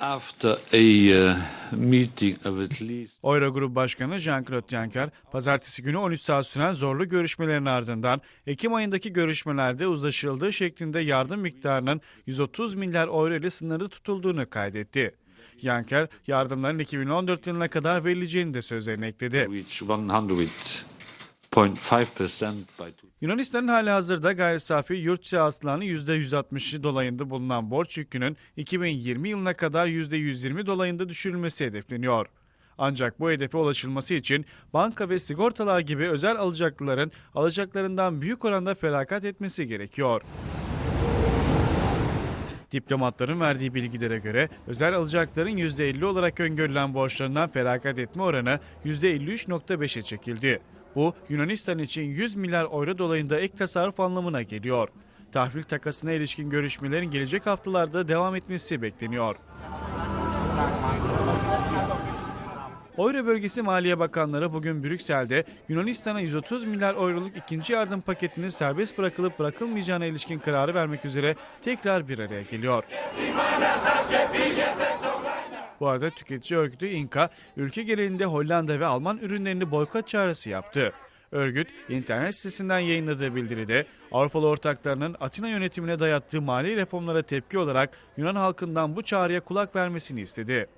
After a uh, meeting of at least Eurogrup Başkanı Jean-Claude Juncker, pazartesi günü 13 saat süren zorlu görüşmelerin ardından Ekim ayındaki görüşmelerde uzlaşıldığı şeklinde yardım miktarının 130 milyar euro ile sınırlı tutulduğunu kaydetti. Juncker, yardımların 2014 yılına kadar verileceğini de sözlerine ekledi. Yunanistan'ın hali hazırda gayri safi yurt hasılanın %160'ı dolayında bulunan borç yükünün 2020 yılına kadar %120 dolayında düşürülmesi hedefleniyor. Ancak bu hedefe ulaşılması için banka ve sigortalar gibi özel alacaklıların alacaklarından büyük oranda feragat etmesi gerekiyor. Diplomatların verdiği bilgilere göre özel alacakların %50 olarak öngörülen borçlarından feragat etme oranı %53.5'e çekildi. Bu Yunanistan için 100 milyar euro dolayında ek tasarruf anlamına geliyor. Tahvil takasına ilişkin görüşmelerin gelecek haftalarda devam etmesi bekleniyor. Euro bölgesi Maliye Bakanları bugün Brüksel'de Yunanistan'a 130 milyar euroluk ikinci yardım paketinin serbest bırakılıp bırakılmayacağına ilişkin kararı vermek üzere tekrar bir araya geliyor. Bu arada tüketici örgütü İNKA, ülke genelinde Hollanda ve Alman ürünlerini boykot çağrısı yaptı. Örgüt, internet sitesinden yayınladığı bildiride Avrupalı ortaklarının Atina yönetimine dayattığı mali reformlara tepki olarak Yunan halkından bu çağrıya kulak vermesini istedi.